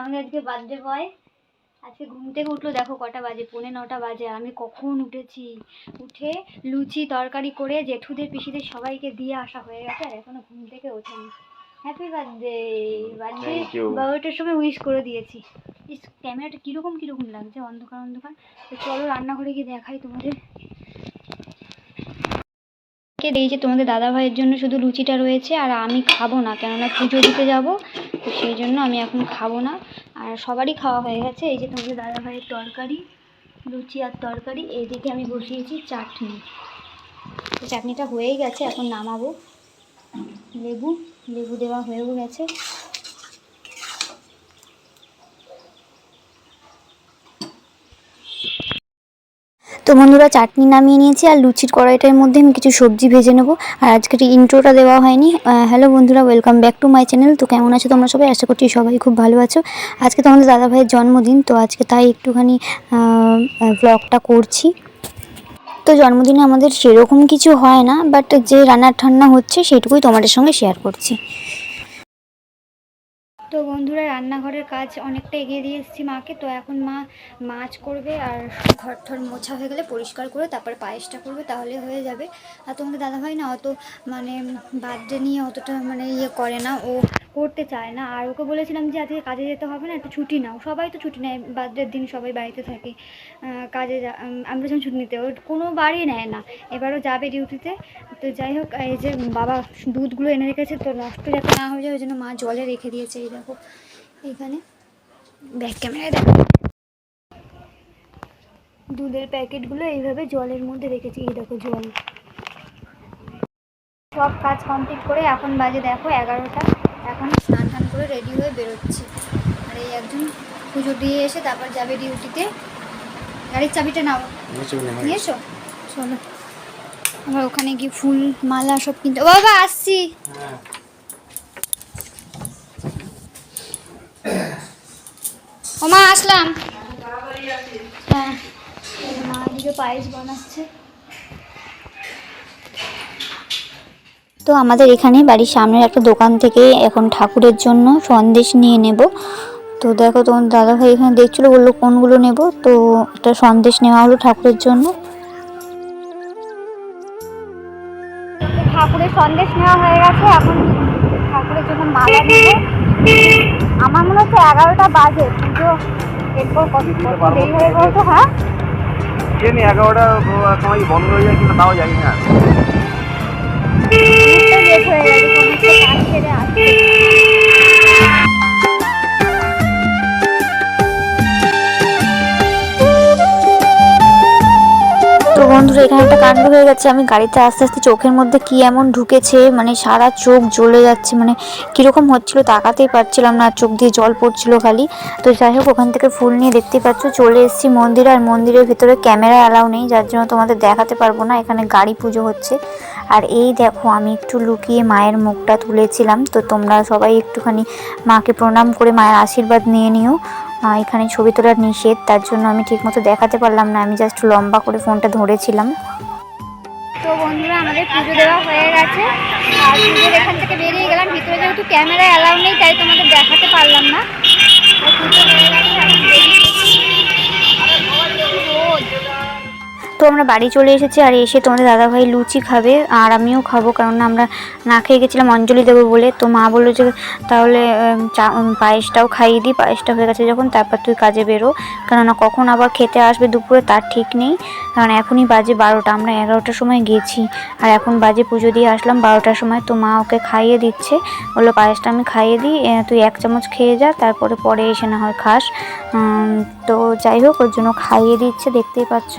আমাদের আজকে birthday boy আজকে ঘুম থেকে উঠল দেখো কটা বাজে পৌনে নটা বাজে আর আমি কখন উঠেছি? উঠে লুচি তরকারি করে জেঠুদের পিসিদের সবাইকে দিয়ে আসা হয়ে গেছে আর এখনও ঘুম থেকে ওঠেনি। হ্যাপি বার্থডে বার্থডে বারোটার সময় উইশ করে দিয়েছি। ইস ক্যামেরাটা কীরকম কীরকম লাগছে? অন্ধকার অন্ধকার। তো চলো রান্নাঘরে গিয়ে দেখাই তোমাদের। কে দিয়েছে তোমাদের দাদা ভাইয়ের জন্য শুধু লুচিটা রয়েছে আর আমি খাব না, কেননা পুজো দিতে যাব, তো সেই জন্য আমি এখন খাব না। আর সবারই খাওয়া হয়ে গেছে, এই যে তোমাদের দাদা ভাইয়ের তরকারি, লুচি আর তরকারি এইদিকে আমি বসিয়েছি চাটনি। তো চাটনিটা হয়েই গেছে, এখন নামাবো। লেবু লেবু দেওয়া হয়েও গেছে। তো বন্ধুরা, চাটনি নামিয়ে নিয়েছি আর লুচির কড়াইটার মধ্যে আমি কিছু সবজি ভেজে নেব। আর আজকের ইন্ট্রোটা দেওয়া হয়নি। হ্যালো বন্ধুরা welcome back to my channel তো কেমন আছো তোমরা সবাই? আশা করছি সবাই খুব ভালো আছো। আজকে তোমাদের দাদা ভাইয়ের জন্মদিন, তো আজকে তাই একটুখানি ব্লগটা করছি। তো জন্মদিনে আমাদের সেরকম কিছু হয় না বাট যে রান্না ঠান্না হচ্ছে, সেটুকুই তোমাদের সঙ্গে শেয়ার করছি। তো বন্ধুরা, রান্নাঘরের কাজ অনেকটা এগিয়ে দিয়ে এসেছি মাকে। তো এখন মা মাছ করবে আর ঘর ঠর মোছা হয়ে গেলে পরিষ্কার করে তারপরে পায়েসটা করবে, তাহলে হয়ে যাবে। আর তোমাদের দাদাভাই না অত মানে বার্থডে নিয়ে অতটা মানে ইয়ে করে না, ও করতে চায় না। আর ওকে বলেছিলাম যে, আজকে কাজে যেতে হবে না, একটু ছুটি নাও। সবাই তো ছুটি নেয়, বার্থডের দিন সবাই বাড়িতে থাকে। কাজে যা- আমরা যখন ছুটি নিতে, ও কোনো বাড়ি নেয় না। এবারও যাবে ডিউটিতে। তো যাই হোক, এই যে বাবা দুধগুলো এনে রেখেছে, তো নষ্ট যাতে না হয়ে যায়, ওই জন্য মা জলে রেখে দিয়েছে, এই দেখো। এখানে ব্যাক ক্যামেরায় দেখো। দুধের প্যাকেটগুলো এইভাবে জলের মধ্যে রেখেছি এই দেখো জল। সব কাজ কমপ্লিট করে এখন বাজে দেখো এগারোটা। এখন স্নান টান করে রেডি হয়ে বেরোচ্ছি। আর এই একজন পুজো দিয়ে এসে তারপর যাবে ডিউটিতে গাড়ির চাবিটা নাও। নিয়েছো চলো। আবার ওখানে গিয়ে ফুল মালা সব কিনতে বাবা আসছি। ও মা আসলাম। হ্যাঁ এই যে মা এদিকে পায়েস বানাচ্ছে। তো আমাদের এখানে বাড়ির সামনের একটা দোকান থেকে এখন ঠাকুরের জন্য সন্দেশ নিয়ে নেব। তো দেখো তোমার দাদাভাই এখানে দেখছিল বলল কোনগুলো নেব? তো একটা সন্দেশ নেওয়া হলো ঠাকুরের জন্য। ঠাকুরের সন্দেশ নেওয়া হয়ে গেছে এখন ঠাকুরের জন্য মালা নেব। আমার মনে হচ্ছে এগারোটা বাজে পুজো এরপর কত দেরি হয়ে তো হ্যাঁ? জানি এগারোটা সময় বন্ধ হয়ে যায় কিন্তু তাও জানি না। লেট হয়ে গেছে বন্ধুরা, এখানে একটা কাণ্ড হয়ে গেছে। আমি গাড়িতে আস্তে আস্তে চোখের মধ্যে কি এমন ঢুকেছে মানে সারা চোখ জ্বলে যাচ্ছে মানে কীরকম হচ্ছিল তাকাতেই পারছিলাম না, চোখ দিয়ে জল পড়ছিল খালি। তো যাই হোক, ওখান থেকে ফুল নিয়ে দেখতেই পাচ্ছ, চলে এসেছি মন্দিরে, আর মন্দিরের ভিতরে ক্যামেরা অ্যালাউ নেই, যার জন্য তোমাদের দেখাতে পারব না, এখানে গাড়ি পুজো হচ্ছে। আর এই দেখো, আমি একটু লুকিয়ে মায়ের মুখটা তুলেছিলাম, তো তোমরা সবাই একটুখানি মাকে প্রণাম করে মায়ের আশীর্বাদ নিয়ে নিও। এখানে ছবি তোলার নিষেধ। তার জন্য আমি ঠিকমতো দেখাতে পারলাম না। আমি জাস্ট লম্বা করে ফোনটা ধরেছিলাম। তো বন্ধুরা, আমাদের পুজো দেওয়া হয়ে গেছে। আর পুজোর এখান থেকে বেরিয়ে গেলাম। ভিতরে যেহেতু ক্যামেরা অ্যালাউ নেই, তাই তোমাদের দেখাতে পারলাম না। পুজো হয়ে গেছে তো আমরা বাড়ি চলে এসেছি আর এসে তোমাদের দাদাভাই লুচি খাবে আর আমিও খাব কারণ আমরা না খেয়ে গেছিলাম অঞ্জলি দেবো বলে। তো মা বলল যে, তাহলে চা পায়েসটাও খাইয়ে দিই, পায়েসটা হয়ে গেছে যখন, তারপর তুই কাজে বেরো। কেননা কখন আবার খেতে আসবে দুপুরে তার ঠিক নেই। কারণ এখনই বাজে বারোটা, আমরা এগারোটার সময় গেছি। আর এখন বাজে পুজো দিয়ে আসলাম বারোটার সময়। তো মা ওকে খাইয়ে দিচ্ছে। বলল, পায়েসটা আমি খাইয়ে দিই তুই এক চামচ খেয়ে যা, তারপরে পরে এসে না হয় খাস। তো যাই হোক, ওর জন্য খাইয়ে দিচ্ছে, দেখতেই পাচ্ছ।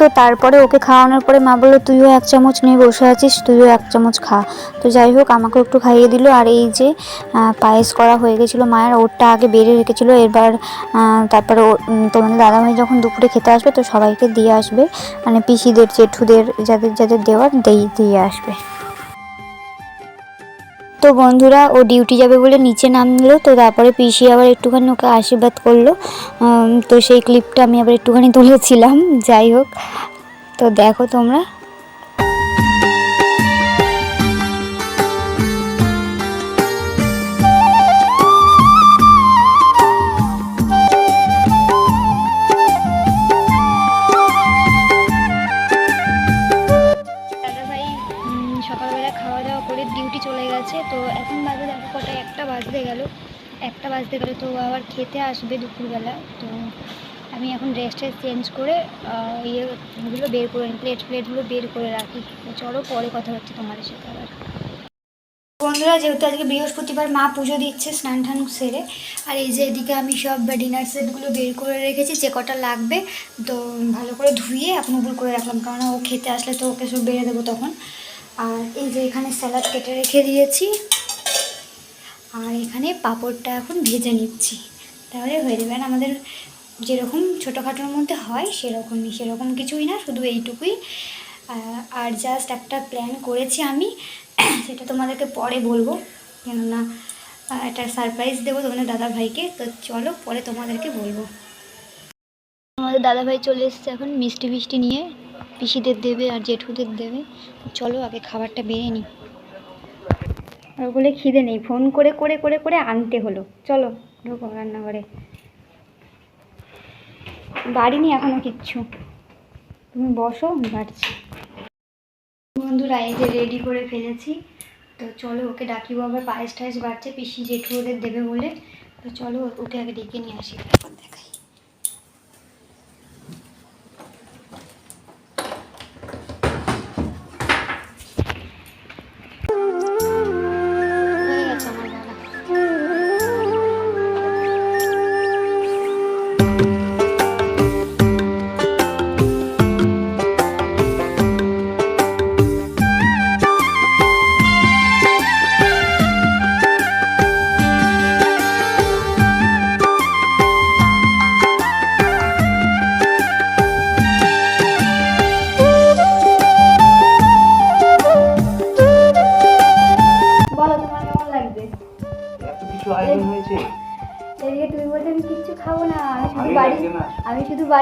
তো তারপরে ওকে খাওয়ানোর পরে মা বলল, তুইও এক চামচ নিয়ে বসে আছিস, তুইও এক চামচ খা। তো যাই হোক আমাকে একটু খাইয়ে দিল। আর এই যে পায়েস করা হয়ে গেছিল মায়ের, ওরটা আগে বেড়ে রেখেছিলো। এবার তারপরে তোমাদের দাদাভাই যখন দুপুরে খেতে আসবে, তো সবাইকে দিয়ে আসবে। মানে পিসিদের, জেঠুদের, যাদের যাদের দেওয়ার দিয়ে দিয়ে আসবে। তো বন্ধুরা, ও ডিউটি যাবে বলে নিচে নামলো, তো তারপরে পিসি আবার একটুখানি ওকে আশীর্বাদ করল। তো সেই ক্লিপটা আমি আবার একটুখানি তুলেছিলাম, যাই হোক। তো দেখো তোমরা সকালবেলা খাওয়া দাওয়া করে ডিউটি চলে গেছে, তো এখন বাজে দেখো কটায় একটা বাজতে গেল, একটা বাজতে গেলে, তো আবার খেতে আসবে দুপুরবেলা, তো আমি এখন ড্রেসটা চেঞ্জ করে ইয়েগুলো বের করে নিই প্লেট প্লেটগুলো বের করে রাখি। চলো পরে কথা হচ্ছে তোমাদের সাথে আবার। বন্ধুরা, যেহেতু আজকে বৃহস্পতিবার মা পুজো দিচ্ছে স্নান টান সেরে, আর এই যে এদিকে আমি সব ডিনার সেটগুলো বের করে রেখেছি, যে কটা লাগবে, তো ভালো করে ধুয়ে এখন উপর করে রাখলাম কারণ ও খেতে আসলে তো ওকে সব বেড়ে দেবো তখন। আর এই যে এখানে স্যালাড কেটে রেখে দিয়েছি। আর এখানে পাঁপড়টা এখন ভেজে নিচ্ছি। তাহলে হয়ে যাবে। আর আমাদের যেরকম ছোটোখাটোর মধ্যে হয় সেরকমই, সেরকম কিছুই না, শুধু এইটুকুই। আর জাস্ট একটা প্ল্যান করেছি আমি। সেটা তোমাদেরকে পরে বলব। কেননা একটা সারপ্রাইজ দেবো তোমাদের দাদা ভাইকে তো চলো পরে তোমাদেরকে বলব। আমাদের দাদা ভাই চলে এসছে এখন মিষ্টি ফিষ্টি নিয়ে। পিসিদের দেবে আর জেঠুদের দেবে। চলো আগে খাবারটা বেড়ে নিই। আর বলে খিদে নেই, ফোন করে করে করে করে আনতে হলো। চলো, ঢোকো রান্নাঘরে। বাড়িনি এখনও কিচ্ছু। তুমি বসো বাড়ছি। বন্ধুরা, এই যে রেডি করে ফেলেছি। তো চলো, ওকে ডাকি বাবা পায়েস টায়েস বাড়ছে, পিসি জেঠু ওদের দেবে বলে। তো চলো, ওকে আগে ডেকে নিয়ে আসি।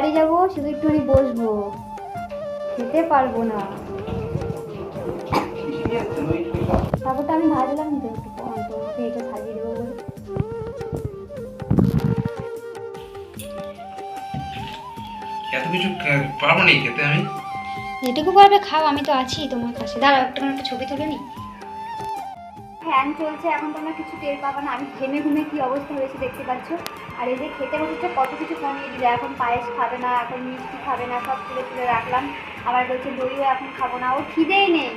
বাড়ি যাব শুধু একটুখানি বসবো। খেতে পারব না। তারপর। তারপরটা আমি ভাবলাম তো একটু তোমাকে এটা সাজিয়ে দেবো বলে। এত কিছু পারব না খেতে আমি? যেটুকু পারবে খাও আমি তো আছি তোমার কাছে দাঁড়াও একটু একটা ছবি তুলে নি ফ্যান চলছে এখন তোমরা কিছু টের পাবে না। আমি ঘেমে ঘুমে কি অবস্থা হয়েছে দেখতে পাচ্ছ? আর এই যে খেতে বসেছে, কত কিছু কমিয়ে দিলে। এখন পায়েস খাবে না, এখন মিষ্টি খাবে না, সব তুলে তুলে রাখলাম। আবার বলছে, দইও এখন খাব না। ও খিদেই নেই।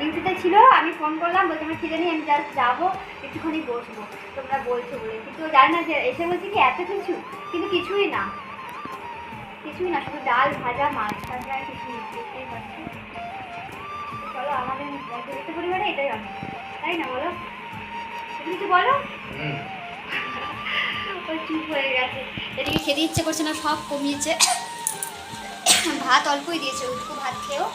ডিউটিতে ছিল, আমি ফোন করলাম, বলছে, আমার খিদে নেই, আমি জাস্ট যাব, একটুখানি বসবো। তোমরা বলছো বলে। কিন্তু জানে না যে, এসে বলছে কি, এত কিছু? কিন্তু কিছুই না। কিছুই না, শুধু ডাল ভাজা, মাছ ভাজা কিছুই দেখতেই পাচ্ছি। চলো, আমাদের মধ্যবিত্ত পরিবারে এটাই রান্না তাই না বলো? তুমি কিছু বলো? হয়ে গেছে। এদিকে খেতে ইচ্ছে করছে না, সব কমিয়েছে। ভাত অল্পই দিয়েছে উঠকো ভাত খেয়েও।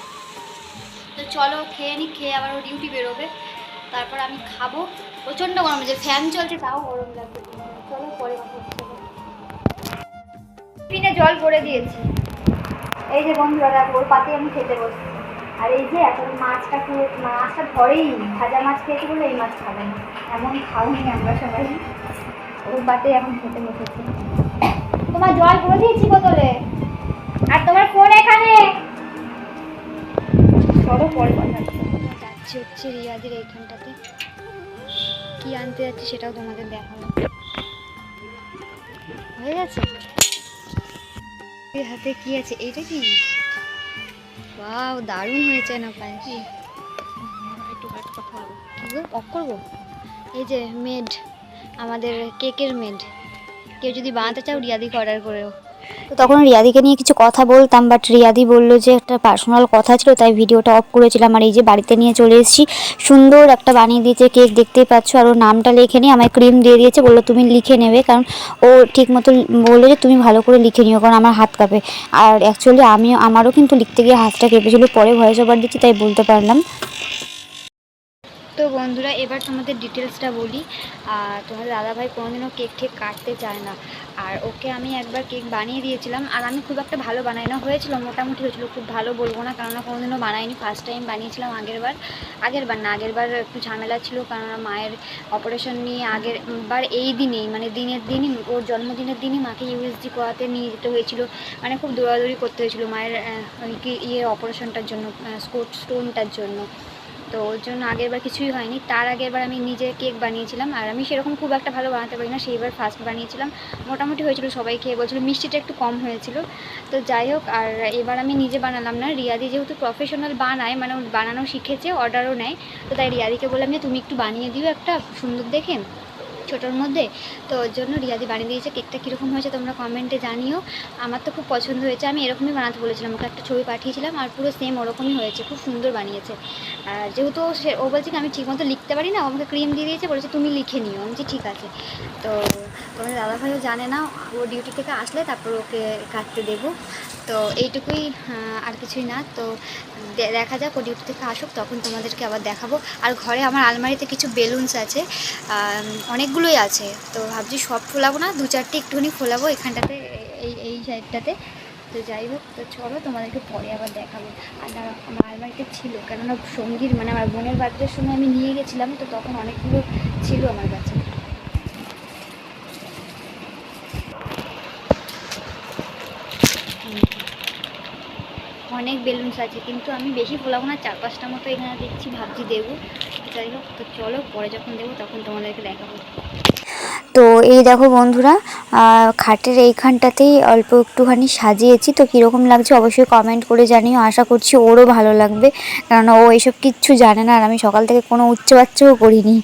তো চলো খেয়ে নি খেয়ে আবার ও ডিউটি বেরোবে। তারপর আমি খাব। প্রচণ্ড গরম, যে ফ্যান চলছে তাও গরম লাগবে চলো পরে টিফিনে জল ভরে দিয়েছি। এই যে বন্ধুরা দেখো ওর পাতে আমি খেতে বসছি। আর এই যে এখন মাছটা পুরো, মাছটা ধরেই ভাজা মাছ খেয়েছে বলে এই মাছ খাবে না। এমন খাওনি আমরা সবাই। ওর পাতে এখন খেতে বসেছি। তোমার জল ভরে দিয়েছি বোতলে। আর তোমার ফোন এখানে। চলো পরে কথা। যাচ্ছি হচ্ছে রিয়াদের এইখানটাতে। কি আনতে যাচ্ছি সেটাও তোমাদের দেখাবো। হয়ে গেছে? হাতে কি আছে? এইটা কি? ওয়াও দারুণ হয়েছে না পায়েস একটু কথা বলব কি গো? অফ করব এই যে মেড। আমাদের কেকের মেড কেউ যদি বানাতে চাও, রিয়াদিকে অর্ডার করেও তো তখন রিয়াদিকে নিয়ে কিছু কথা বলতাম বাট রিয়াদি বলল যে একটা পার্সোনাল কথা ছিল, তাই ভিডিওটা অফ করেছিলাম। আর এই যে বাড়িতে নিয়ে চলে এসেছি, সুন্দর একটা বানিয়ে দিয়েছে কেক দেখতেই পাচ্ছ। আর ওর নামটা লিখে নিয়ে আমায় ক্রিম দিয়ে দিয়েছে, বলল তুমি লিখে নেবে, কারণ ও ঠিক মতো বলল যে তুমি ভালো করে লিখে নিও, কারণ আমার হাত কাঁপে। আর অ্যাকচুয়ালি আমিও, আমারও কিন্তু লিখতে গিয়ে হাতটা কেঁপেছিল, পরে ভয়েস ওভার দিচ্ছি, তাই বলতে পারলাম। তো বন্ধুরা, এবার তোমাদের ডিটেলসটা বলি। আর তোমাদের দাদাভাই কোনোদিনও কেক ঠেক কাটতে চায় না। আর ওকে আমি একবার কেক বানিয়ে দিয়েছিলাম, আর আমি খুব একটা ভালো বানাই না। হয়েছিল, মোটামুটি হয়েছিল, খুব ভালো বলব না, কেননা কোনোদিনও বানাইনি। ফার্স্ট টাইম বানিয়েছিলাম আগের বার। আগের বার না, আগের বার একটু ঝামেলা ছিল, কেননা মায়ের অপারেশন নিয়ে আগের বার এই দিনেই মানে দিনের দিনই, ওর জন্মদিনের দিনই মাকে ইউএসজি করাতে নিয়ে যেতে হয়েছিল। মানে খুব দৌড়াদৌড়ি করতে হয়েছিল মায়ের ইয়ে অপারেশনটার জন্য স্টোনটার জন্য। তো ওর জন্য আগের বার কিছুই হয়নি। তার আগের বার আমি নিজে কেক বানিয়েছিলাম আর আমি সেরকম খুব একটা ভালো বানাতে পারি না। সেইবার ফার্স্ট বানিয়েছিলাম। মোটামুটি হয়েছিল, সবাই খেয়ে বলছিল মিষ্টিটা একটু কম হয়েছিল। তো যাই হোক, আর এবার আমি নিজে বানালাম না। রিয়াদি যেহেতু প্রফেশনাল বানায় মানে বানানো শিখেছে অর্ডারও নেয়। তো তাই রিয়াদিকে বললাম যে, তুমি একটু বানিয়ে দিও একটা, সুন্দর দেখে। ছোটোর মধ্যে। তো ওর জন্য রিয়াদি বানিয়ে দিয়েছে। কেকটা কীরকম হয়েছে তোমরা কমেন্টে জানিও। আমার তো খুব পছন্দ হয়েছে। আমি এরকমই বানাতে বলেছিলাম। ওকে একটা ছবি পাঠিয়েছিলাম আর পুরো সেম ওরকমই হয়েছে। খুব সুন্দর বানিয়েছে। আর যেহেতু সে, ও বলছে কি আমি ঠিকমতো লিখতে পারি না আমাকে ক্রিম দিয়ে দিয়েছে। বলেছে তুমি লিখে নিও। আমি ঠিক আছে। তো তোমাদের দাদাভাইও জানে না। ও ডিউটি থেকে আসলে তারপর ওকে কাটতে দেবো। তো এইটুকুই আর কিছুই না। তো দেখা যাক ও ডিউটি থেকে আসুক তখন তোমাদেরকে আবার দেখাবো। আর ঘরে আমার আলমারিতে কিছু বেলুনস আছে অনেকগুলোই আছে। তো ভাবছি সব ফোলাবো না দু চারটে একটুখানি ফোলাবো এখানটাতে এই এই সাইডটাতে তো যাই হোক তো চলো তোমাদেরকে পরে আবার দেখাবো। আর দাঁড়াও, আমার আলমারিতে ছিল কেননা সঙ্গীর মানে আমার বোনের বার্থডের সময় আমি নিয়ে গেছিলাম তো তখন অনেকগুলো ছিল আমার কাছে। অনেক বেলুনস আছে কিন্তু আমি বেশি ফোলাবো না চার পাঁচটা মতো এখানে দেখছি ভাবছি দেবো। যাই হোক তো চলো পরে যখন দেবো তখন তোমাদেরকে দেখাবো। তো এই দেখো বন্ধুরা খাটের এইখানটাতেই অল্প একটুখানি সাজিয়েছি তো কীরকম লাগছে অবশ্যই কমেন্ট করে জানিও আশা করছি ওরও ভালো লাগবে। কারণ ও এইসব কিচ্ছু জানে না আর আমি সকাল থেকে কোনো উচ্চবাচ্চও করিনি।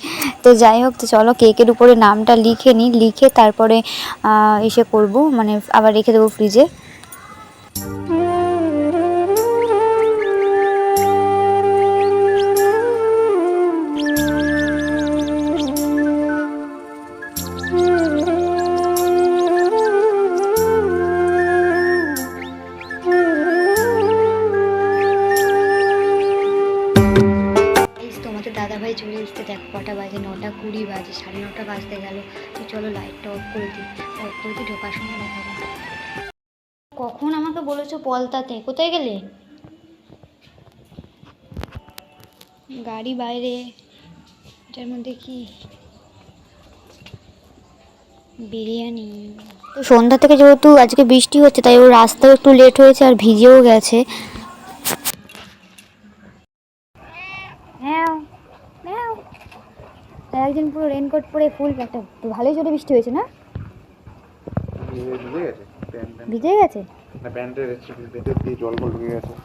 তো যাই হোক তো চলো কেকের উপরে নামটা লিখে নিই লিখে তারপরে এসে করব মানে আবার রেখে দেবো ফ্রিজে সাড়ে নটা বাজতে গেল। তো চলো লাইটটা অফ করে দিই। অফ করে দিই, ঢোকার সময় দেখা যাবে কখন আমাকে বলেছ পলতাতে? কোথায় গেলে? গাড়ি বাইরে। এটার মধ্যে কি? বিরিয়ানি। তো সন্ধ্যা থেকে যেহেতু আজকে বৃষ্টি হচ্ছে, তাই ওর রাস্তাও একটু লেট হয়েছে আর ভিজেও গেছে হ্যাঁ হ্যাঁ একজন পুরো রেনকোট পরে ফুল একটা ভালোই জোরে বৃষ্টি হয়েছে না? ভিজে গেছে প্যান্ট ভিজে গেছে? না প্যান্টের ভেতর দিয়ে জল ফল ঢুকে গেছে।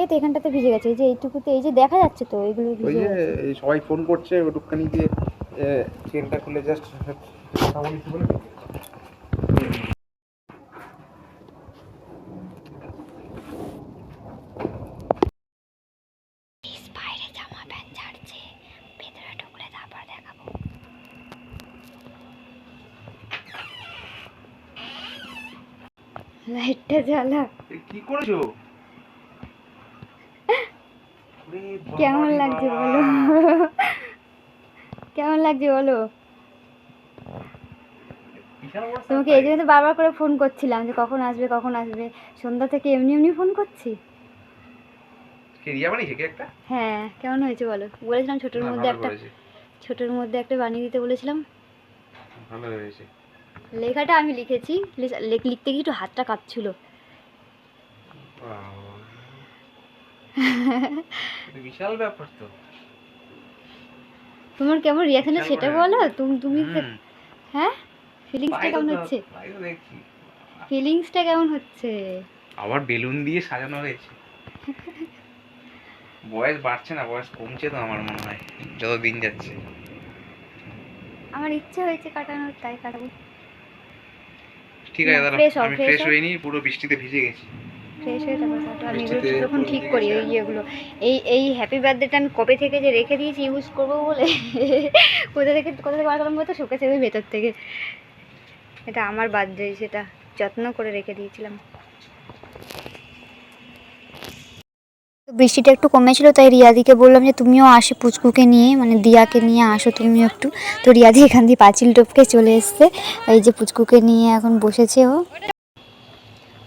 এই তো এখানটাতে ভিজে গেছে এই যে এইটুকুতে এই যে দেখা যাচ্ছে তো এইগুলো ওই যে এই সবাই ফোন করছে ওটুকখানি দিয়ে চেনটা খুলে জাস্ট কথা বলছি বলে বাইরে জামা প্যান্ট ছাড়ছে ভেতরে ঢুকলে তারপর দেখাবো লাইটটা জ্বালা কি করেছ? কেমন লাগছে বলো? কেমন লাগছে বলো? তোমাকে এই জন্য বারবার করে ফোন করছিলাম যে কখন আসবে কখন আসবে। সন্ধ্যা থেকে এমনি এমনি ফোন করছি। হ্যাঁ কেমন হয়েছে বলো? বলেছিলাম ছোটোর মধ্যে একটা। ছোটোর মধ্যে একটা বানিয়ে দিতে বলেছিলাম। ভালো হয়েছে। লেখাটা আমি লিখেছি। লেখ- লিখতে গিয়ে একটু হাতটা কাঁপছিল। বিশাল ব্যাপার তো। তোমার কেমন রিয়াকশন সেটা বলো? তুমি তুমি হ্যাঁ? ফিলিংসটা কেমন হচ্ছে? ফিলিংসটা কেমন হচ্ছে? আবার বেলুন দিয়ে সাজানো হয়েছে। বয়স বাড়ছে না বয়স কমছে তো আমার মনে হয়। যত দিন যাচ্ছে। আমার ইচ্ছে হয়েছে কাটানোর তাই কাটাবো। ঠিক আছে দাদা আমি ফ্রেশ পুরো বৃষ্টিতে ভিজে গেছি। ফ্রেশ হয়ে তারপর কাটো আমি এগুলো যখন ঠিক করি। ওই ইয়েগুলো। এই এই হ্যাপি বার্থডেটা আমি কবে থেকে যে রেখে দিয়েছি ইউজ করব বলে? কোথা থেকে কোথা থেকে বার করলাম বলতো? শুকেছে ওই ভেতর থেকে। এটা আমার বার্থডে সেটা যত্ন করে রেখে দিয়েছিলাম। বৃষ্টিটা একটু কমেছিল তাই রিয়াদিকে বললাম যে তুমিও আসে পুচকুকে নিয়ে মানে দিয়াকে নিয়ে আসো তুমিও একটু। তো রিয়াদি এখান দিয়ে পাঁচিল টপকে চলে এসছে। এই যে পুচকুকে নিয়ে এখন বসেছে ও।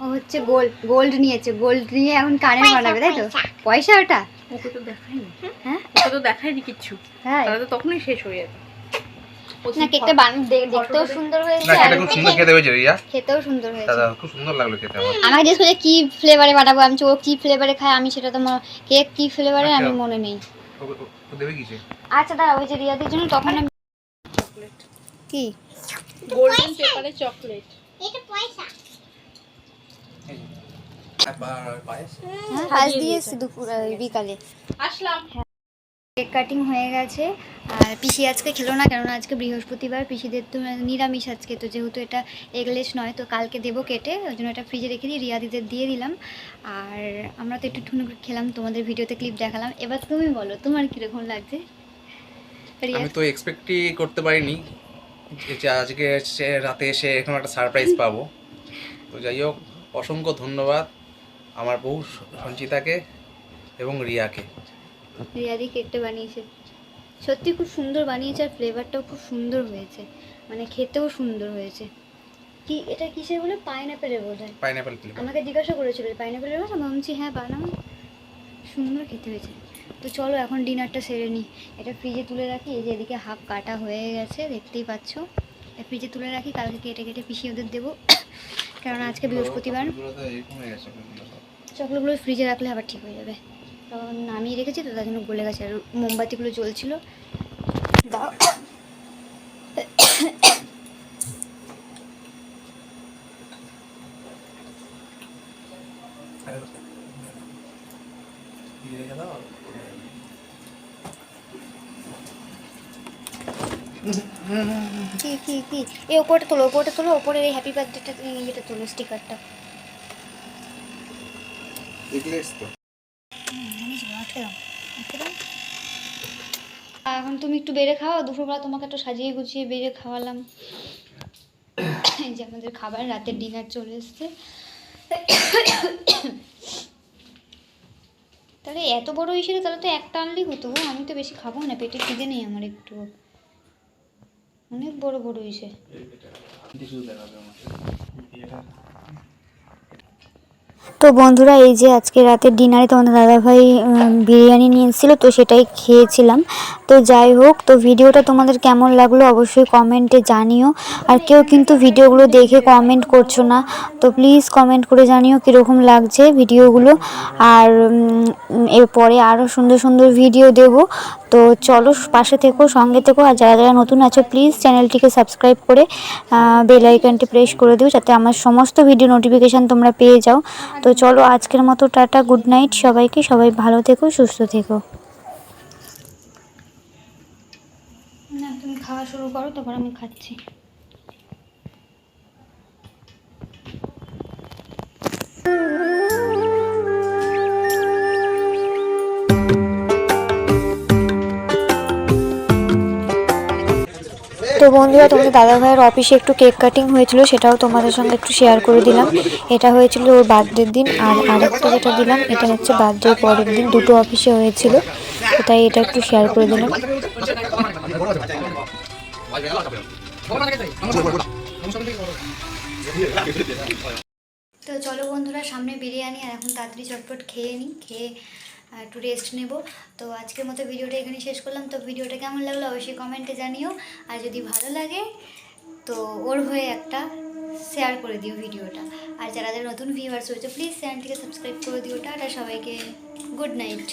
ও হচ্ছে গোল্ড গোল্ড নিয়েছে। গোল্ড নিয়ে এখন কানের বানাবে তাই তো? পয়সা। ওটা? ওকে তো দেখায়নি। হ্যাঁ? ওকে তো দেখায়নি কিচ্ছু। হ্যাঁ তাহলে তো তখনই শেষ হয়ে যাবে। না কেকটা দেখতেও সুন্দর হয়েছে। আর খুব সুন্দর খেতে হয়েছে রিয়া। খেতেও সুন্দর হয়েছে। দাদা খুব সুন্দর লাগল খেতে আমার। আমাকে জিজ্ঞেস করছে কি ফ্লেভারে বানাবো? আমি ও কি ফ্লেভারে খায়? আমি সেটা তো কেক কি ফ্লেভারে আমি আচ্ছা। মনে নেই। ও- ও- ও দেবে কিছু আচ্ছা দাঁড়া ওই যে রিয়াদের জন্য তখন আমি কি? গোল্ডেন পেপারে চকলেট। পায়েস। হ্যাঁ আজ দিয়েছি দুপুর বিকালে। আসলাম। কেক কাটিং হয়ে গেছে। আর পিসি আজকে খেলো না কেননা আজকে বৃহস্পতিবার। পিসিদের তো নিরামিষ আজকে তো যেহেতু এটা এগলেস নয় তো কালকে দেবো কেটে। ওই জন্য এটা ফ্রিজে রেখে দিই রিয়াদিদের দিয়ে দিলাম। আর আমরা তো একটু ঠুনো করে খেলাম তোমাদের ভিডিওতে ক্লিপ দেখালাম। এবার তুমি বলো তোমার কীরকম লাগছে? রিয়া আমি তো এক্সপেক্টই করতে পারিনি যে- যে আজকে সে রাতে এসে এখন একটা সারপ্রাইজ পাবো। তো যাই হোক অসংখ্য ধন্যবাদ। আমার বউ সঞ্চিতাকে এবং রিয়াকে। রিয়াদি কেকটা বানিয়েছে। সত্যি খুব সুন্দর বানিয়েছে আর ফ্লেভারটাও খুব সুন্দর হয়েছে। মানে খেতেও সুন্দর হয়েছে। কি এটা কিসের বলে? পাইনাপেলের বোধ হয় পাইনাপেল ফ্লেভার আমাকে জিজ্ঞাসা করেছিল পাইনাপেলের বানাবো আমি বলছি হ্যাঁ বানাও। সুন্দর খেতে হয়েছে। তো চলো এখন ডিনারটা সেরে নিই এটা ফ্রিজে তুলে রাখি। এই যে এদিকে হাফ কাটা হয়ে গেছে দেখতেই পাচ্ছ। এটা ফ্রিজে তুলে রাখি। কালকে কেটে কেটে পিষিয়ে ওদের দেবো। কারণ আজকে বৃহস্পতিবার। চকলেটগুলো ফ্রিজে রাখলে আবার ঠিক হয়ে যাবে। কারণ নামিয়ে রেখেছি তো তার জন্য গলে গেছে। আর মোমবাতিগুলো জ্বলছিল। দাও। কি কি কি? এই ওপরটা তোলো ওপরটা তোলো, ওপরের এই হ্যাপি বার্থডেটা ইয়েটা তোলো স্টিকারটা এখন তুমি একটু বেড়ে খাও দুপুরবেলা তোমাকে একটু সাজিয়ে গুছিয়ে বেড়ে খাওয়ালাম। এই যে আমাদের খাবার রাতের ডিনার চলে এসছে। তাহলে এত বড় হিসেবে তাহলে তো একটা আনলেই হতো। গো আমি তো বেশি খাব না পেটে খিদে নেই আমার একটু। অনেক বড় বড় হয়েছে তো বন্ধুরা, এই যে আজকে রাতের ডিনারে তোমাদের দাদাভাই বিরিয়ানি নিয়ে তো সেটাই খেয়েছিলাম। তো যাই হোক, তো ভিডিওটা তোমাদের কেমন লাগল অবশ্যই কমেন্টে জানিও। আর কেউ কিন্তু ভিডিওগুলো দেখে কমেন্ট করছ না, তো প্লিজ কমেন্ট করে জানিও কীরকম লাগছে ভিডিওগুলো। আর এরপরে আরও সুন্দর সুন্দর ভিডিও দেব। তো চলো, পাশে থেকো, সঙ্গে থেকো। আর যারা যারা নতুন আছো, প্লিজ চ্যানেলটিকে সাবস্ক্রাইব করে বেল আইকনটি প্রেস করে দিও, যাতে আমার সমস্ত ভিডিও নোটিফিকেশান তোমরা পেয়ে যাও। তো চলো আজকের মতো টাটা, গুড নাইট সবাইকে, সবাই ভালো থেকো, সুস্থ থেকো। না, তুমি খাওয়া শুরু করো, তারপর আমি খাচ্ছি। তো বন্ধুরা, তোমাদের দাদা ভাইয়ের অফিসে একটু কেক কাটিং হয়েছিল, সেটাও তোমাদের সঙ্গে একটু শেয়ার করে দিলাম। এটা হয়েছিল ওর বার্থডের দিন, আর আরেকটা যেটা দিলাম, এটা হচ্ছে বার্থডে পরের দিন, দুটো অফিসে হয়েছিল। তাই এটা একটু শেয়ার করে দিলাম। তো চলো বন্ধুরা, সামনে বিরিয়ানি, আর এখন তাড়াতাড়ি চটপট খেয়ে নিই, খেয়ে একটু রেস্ট নেব। তো আজকের মতো ভিডিওটা এখানে শেষ করলাম। তো ভিডিওটা কেমন লাগল অবশ্যই কমেন্টে জানিও। আর যদি ভালো লাগে, তো ওর হয়ে একটা শেয়ার করে দিও ভিডিওটা। আর যারা যারা নতুন ভিউয়ার্স হয়েছে প্লিজ চ্যানেলটিকে সাবস্ক্রাইব করে দিও। টাটা সবাইকে। Good night